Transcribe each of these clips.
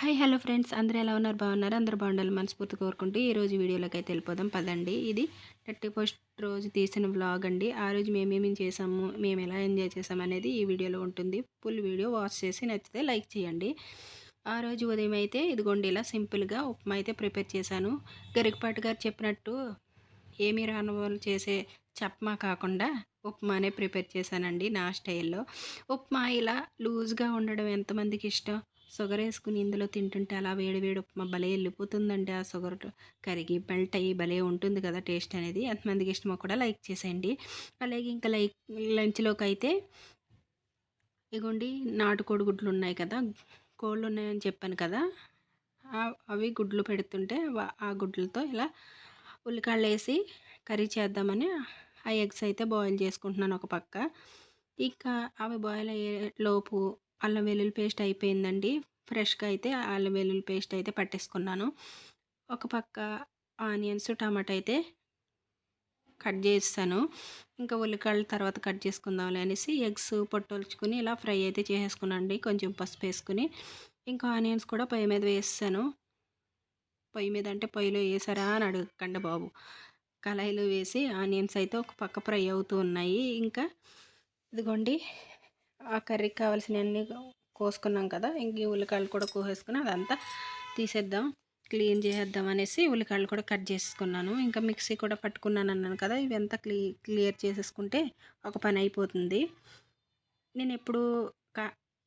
Hi hello friends. అందరూ ఎలా ఉన్నారు? బాగున్నారు? అందరూ బాగుండాలి మనస్ఫూర్తి కోరుకుంటూ ఈ రోజు వీడియోలోకి అయితే వెళ్ళిపోదాం. పదండి. ఇది థర్టీ ఫస్ట్ రోజు తీసిన వ్లాగ్ అండి. ఆ రోజు మేమేమేం చేసాము మేము ఎలా ఎంజాయ్ చేసాము అనేది ఈ వీడియోలో ఉంటుంది. ఫుల్ వీడియో వాచ్ చేసి నచ్చితే లైక్ చేయండి. ఆ రోజు ఉదయం అయితే ఇదిగోండి ఇలా సింపుల్గా ఉప్మా అయితే ప్రిపేర్ చేశాను. గరికపాటి గారు చెప్పినట్టు ఏమీ రాని వాళ్ళు చేసే చప్మా కాకుండా ఉప్మానే ప్రిపేర్ చేశానండి నా స్టైల్లో. ఉప్మా ఇలా లూజ్గా ఉండడం ఎంతమందికి ఇష్టం? షుగర్ వేసుకుని ఇందులో తింటుంటే అలా వేడి వేడి ఉప్మా భలే వెళ్ళిపోతుందండి ఆ షుగర్ కరిగి మెల్ట్ అయ్యి భలే ఉంటుంది కదా టేస్ట్ అనేది. ఎంతమందికి ఇష్టమో కూడా లైక్ చేసేయండి. అలాగే ఇంకా లైక్ లంచ్లోకి అయితే ఇగోండి నాటుకోడి గుడ్లు ఉన్నాయి కదా. కోళ్ళు ఉన్నాయని చెప్పాను కదా. అవి గుడ్లు పెడుతుంటే ఆ గుడ్లతో ఇలా ఉల్లికాళ్ళు వేసి కర్రీ చేద్దామని ఆ ఎగ్స్ అయితే బాయిల్ చేసుకుంటున్నాను ఒక పక్క. ఇంకా అవి బాయిల్ అయ్యే లోపు అల్లం వెల్లుల్లి పేస్ట్ అయిపోయిందండి. ఫ్రెష్గా అయితే అల్లం వెల్లుల్లి పేస్ట్ అయితే పట్టేసుకున్నాను. ఒక పక్క ఆనియన్స్ టమాటా అయితే కట్ చేస్తాను. ఇంకా ఉల్లికాయలు తర్వాత కట్ చేసుకుందాంలే అనేసి ఎగ్స్ పొట్టొలుచుకుని ఇలా ఫ్రై అయితే చేసేసుకున్నాండి కొంచెం పసుపు వేసుకుని. ఇంకా ఆనియన్స్ కూడా పై మీద వేస్తాను. పొయ్యి మీద అంటే పొయ్యిలో వేసారా అని అడగకండి బాబు. కళాయిలో వేసి ఆనియన్స్ అయితే ఒక పక్క ఫ్రై అవుతూ ఉన్నాయి. ఇంకా ఇదిగోండి ఆ కర్రీకి కావాల్సినవన్నీ కోసుకున్నాం కదా ఇంక ఉల్లికాయలు కూడా కోసేసుకుని అదంతా తీసేద్దాం క్లీన్ చేసేద్దాం అనేసి ఉల్లికాయలు కూడా కట్ చేసుకున్నాను. ఇంకా మిక్సీ కూడా పట్టుకున్నాను అన్నాను కదా ఇవంతా క్లీ క్లియర్ చేసేసుకుంటే ఒక పని అయిపోతుంది. నేను ఎప్పుడు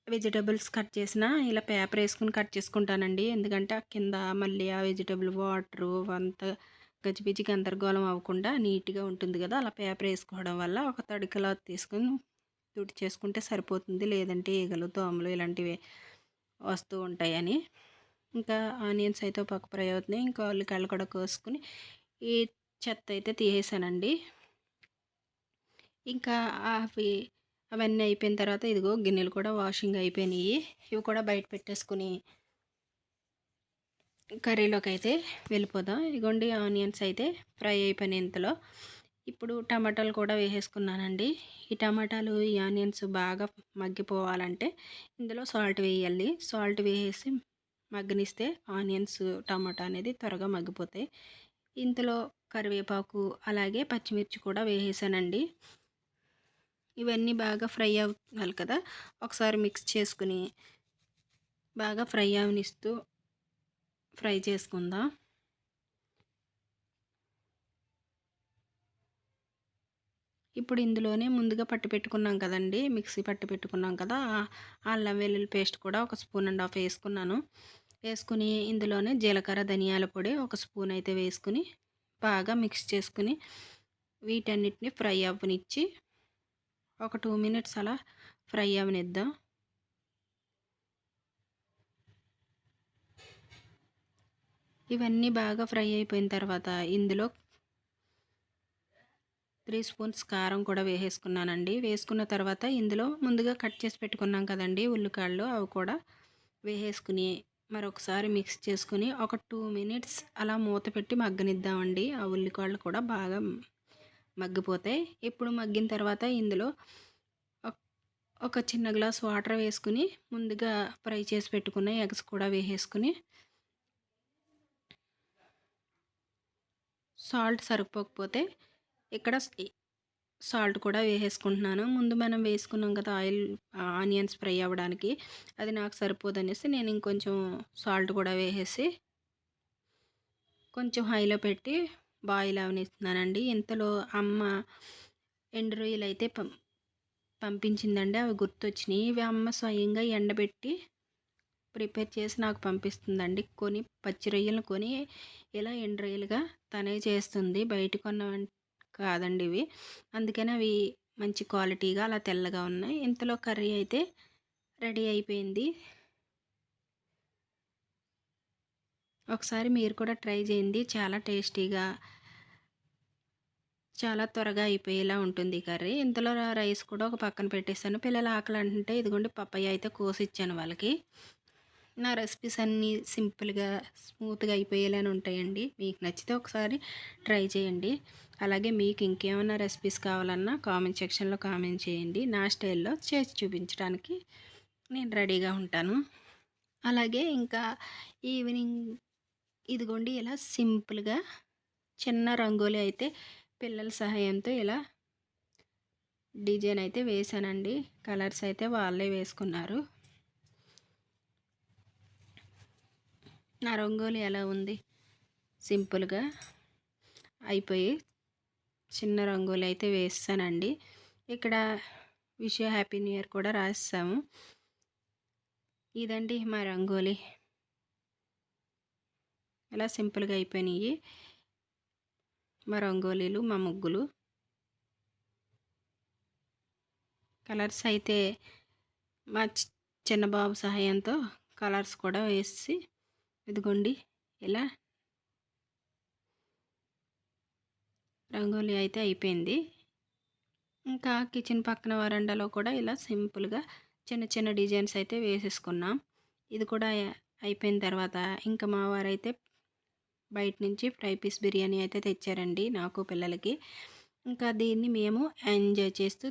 వెజిటబుల్స్ కట్ చేసినా ఇలా పేపర్ వేసుకుని కట్ చేసుకుంటానండి. ఎందుకంటే ఆ కింద మళ్ళీ ఆ వెజిటబుల్ వాటరు అంత గజిబిజి గందరగోళం అవ్వకుండా నీట్గా ఉంటుంది కదా అలా పేపర్ వేసుకోవడం వల్ల ఒక తడికలా తీసుకుని తుడి చేసుకుంటే సరిపోతుంది. లేదంటే ఈగలు దోమలు ఇలాంటివి వస్తూ ఉంటాయని. ఇంకా ఆనియన్స్ అయితే పక్క ఫ్రై అవుతున్నాయి ఇంకా ఉల్లికాయలు కూడా కోసుకుని ఈ చెత్త అయితే తీసేసానండి. ఇంకా అవి అవన్నీ అయిపోయిన తర్వాత ఇదిగో గిన్నెలు కూడా వాషింగ్ అయిపోయినాయి. ఇవి కూడా బయట పెట్టేసుకుని కర్రీలోకి అయితే వెళ్ళిపోదాం. ఇగోండి ఆనియన్స్ అయితే ఫ్రై అయిపోయినాయి ఇంతలో. ఇప్పుడు టమాటాలు కూడా వేసేసుకున్నానండి. ఈ టమాటాలు ఈ ఆనియన్స్ బాగా మగ్గిపోవాలంటే ఇందులో సాల్ట్ వేయాలి. సాల్ట్ వేసేసి మగ్గనిస్తే ఆనియన్స్ టమాటా అనేది త్వరగా మగ్గిపోతాయి. ఇంతలో కరివేపాకు అలాగే పచ్చిమిర్చి కూడా వేసేసానండి. ఇవన్నీ బాగా ఫ్రై అవ్వాలి కదా. ఒకసారి మిక్స్ చేసుకుని బాగా ఫ్రై అవనిస్తూ ఫ్రై చేసుకుందాం. ఇప్పుడు ఇందులోనే ముందుగా పట్టి పెట్టుకున్నాం కదండి. మిక్సీ పట్టి పెట్టుకున్నాం కదా. అల్లం వెల్లుల్లి పేస్ట్ కూడా ఒక స్పూన్ అండ్ హాఫ్ వేసుకున్నాను. వేసుకుని ఇందులోనే జీలకర్ర ధనియాల పొడి ఒక స్పూన్ అయితే వేసుకుని బాగా మిక్స్ చేసుకుని వీటన్నిటిని ఫ్రై అవ్వనిచ్చి ఒక టూ మినిట్స్ అలా ఫ్రై అవ్వనిద్దాం ఇవన్నీ బాగా ఫ్రై అయిపోయిన తర్వాత ఇందులో త్రీ స్పూన్స్ కారం కూడా వేసేసుకున్నానండి. వేసుకున్న తర్వాత ఇందులో ముందుగా కట్ చేసి పెట్టుకున్నాం కదండి ఉల్లికాళ్ళు అవి కూడా వేసేసుకుని మరొకసారి మిక్స్ చేసుకుని ఒక టూ మినిట్స్ అలా మూత పెట్టి మగ్గనిద్దామండి. ఆ ఉల్లికాళ్ళు కూడా బాగా మగ్గిపోతాయి. ఇప్పుడు మగ్గిన తర్వాత ఇందులో ఒక చిన్న గ్లాస్ వాటర్ వేసుకుని ముందుగా ఫ్రై చేసి పెట్టుకున్న ఎగ్స్ కూడా వేసేసుకుని సాల్ట్ సరిపోకపోతే ఇక్కడ సాల్ట్ కూడా వేసేసుకుంటున్నాను. ముందు మనం వేసుకున్నాం కదా ఆయిల్ ఆనియన్స్ ఫ్రై అవ్వడానికి అది నాకు సరిపోదనేసి నేను ఇంకొంచెం సాల్ట్ కూడా వేసేసి కొంచెం హైలో పెట్టి బాయిల్ అవనిస్తున్నానండి ఇంతలో అమ్మ ఎండు రొయ్యలు అయితే పం పంపించిందండి. అవి గుర్తొచ్చినాయి. ఇవి అమ్మ స్వయంగా ఎండబెట్టి ప్రిపేర్ చేసి నాకు పంపిస్తుందండి. కొని పచ్చి రొయ్యలను కొని ఇలా ఎండు రొయ్యలుగా తనే చేస్తుంది. బయట కొన్న కాదండి ఇవి. అందుకని అవి మంచి క్వాలిటీగా అలా తెల్లగా ఉన్నాయి. ఇంతలో కర్రీ అయితే రెడీ అయిపోయింది. ఒకసారి మీరు కూడా ట్రై చేయండి. చాలా టేస్టీగా చాలా త్వరగా అయిపోయేలా ఉంటుంది కర్రీ. ఇంతలో రైస్ కూడా ఒక పక్కన పెట్టేశాను. పిల్లలు ఆకలి అంటే ఇదిగోండి పప్పయ్య అయితే కోసి ఇచ్చాను వాళ్ళకి. నా రెసిపీస్ అన్నీ సింపుల్గా స్మూత్గా అయిపోయేలానే ఉంటాయండి. మీకు నచ్చితే ఒకసారి ట్రై చేయండి. అలాగే మీకు ఇంకేమైనా రెసిపీస్ కావాలన్నా కామెంట్ సెక్షన్లో కామెంట్ చేయండి. నా స్టైల్లో చేసి చూపించడానికి నేను రెడీగా ఉంటాను. అలాగే ఇంకా ఈవినింగ్ ఇదిగోండి ఇలా సింపుల్గా చిన్న రంగోలి అయితే పిల్లల సహాయంతో ఇలా డిజైన్ అయితే వేసానండి. కలర్స్ అయితే వాళ్ళే వేసుకున్నారు. నా రంగోలి ఎలా ఉంది? సింపుల్గా అయిపోయి చిన్న రంగోలి అయితే వేస్తానండి. ఇక్కడ విషయ హ్యాపీ న్యూ ఇయర్ కూడా రాస్తాము ఇదండి మా రంగోలి. ఇలా సింపుల్గా అయిపోయినాయి. మా రంగోలీలు మా ముగ్గులు. కలర్స్ అయితే మా చిన్న బాబు సహాయంతో కలర్స్ కూడా వేసి ఇదిగోండి ఇలా. రంగోలీ అయితే అయిపోయింది. ఇంకా కిచెన్ పక్కన వరండాలో కూడా ఇలా సింపుల్గా చిన్న చిన్న డిజైన్స్ అయితే వేసేసుకున్నాం. ఇది కూడా అయిపోయిన తర్వాత ఇంకా మా వారైతే బయట నుంచి ఫ్రై పీస్ బిర్యానీ అయితే తెచ్చారండి నాకు పిల్లలకి. ఇంకా దీన్ని మేము ఎంజాయ్ చేస్తూ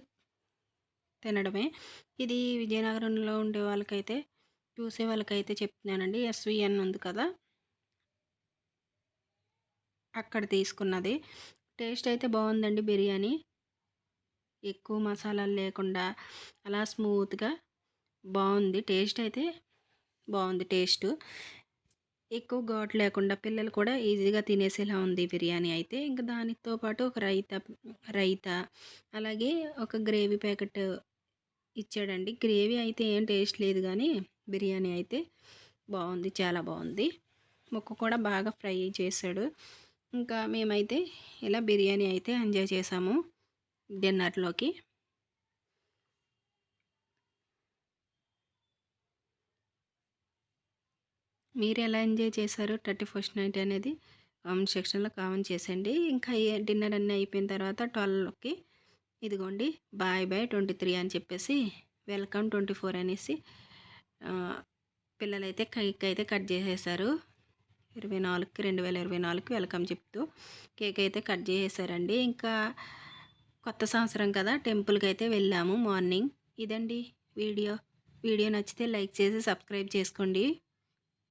తినడమే. ఇది విజయనగరంలో ఉండే వాళ్ళకైతే చూసే వాళ్ళకైతే చెప్తున్నానండి. ఎస్విఎన్ ఉంది కదా? అక్కడ తీసుకున్నది. టేస్ట్ అయితే బాగుందండి బిర్యానీ. ఎక్కువ మసాలాలు లేకుండా అలా స్మూత్గా బాగుంది. టేస్ట్ అయితే బాగుంది టేస్ట్. ఎక్కువ ఘాటు లేకుండా పిల్లలు కూడా ఈజీగా తినేసేలా ఉంది బిర్యానీ అయితే. ఇంకా దానితో పాటు ఒక రైత రైతా అలాగే ఒక గ్రేవీ ప్యాకెట్ ఇచ్చాడండి. గ్రేవీ అయితే ఏం టేస్ట్ లేదు కానీ బిర్యానీ అయితే బాగుంది చాలా బాగుంది. ముక్క కూడా బాగా ఫ్రై చేశాడు. ఇంకా మేమైతే ఇలా బిర్యానీ అయితే ఎంజాయ్ చేసాము డిన్నర్లోకి. మీరు ఎలా ఎంజాయ్ చేశారు థర్టీ ఫస్ట్ నైట్ అనేది? కామెంట్ సెక్షన్లో కామెంట్ చేసండి ఇంకా డిన్నర్ అన్నీ అయిపోయిన తర్వాత ట్వెల్వ్కి ఇదిగోండి బాయ్ బాయ్ ట్వంటీ త్రీ అని చెప్పేసి వెల్కమ్ ట్వంటీ ఫోర్ అనేసి పిల్లలైతే కేక్ అయితే కట్ చేసేసారు. ఇరవై నాలుగుకి రెండు వేల ఇరవై నాలుగుకి వెల్కమ్ చెప్తూ కేక్ అయితే కట్ చేసేసారండి. ఇంకా కొత్త సంవత్సరం కదా టెంపుల్కి అయితే వెళ్ళాము మార్నింగ్. ఇదండి వీడియో. వీడియో నచ్చితే లైక్ చేసి సబ్స్క్రైబ్ చేసుకోండి.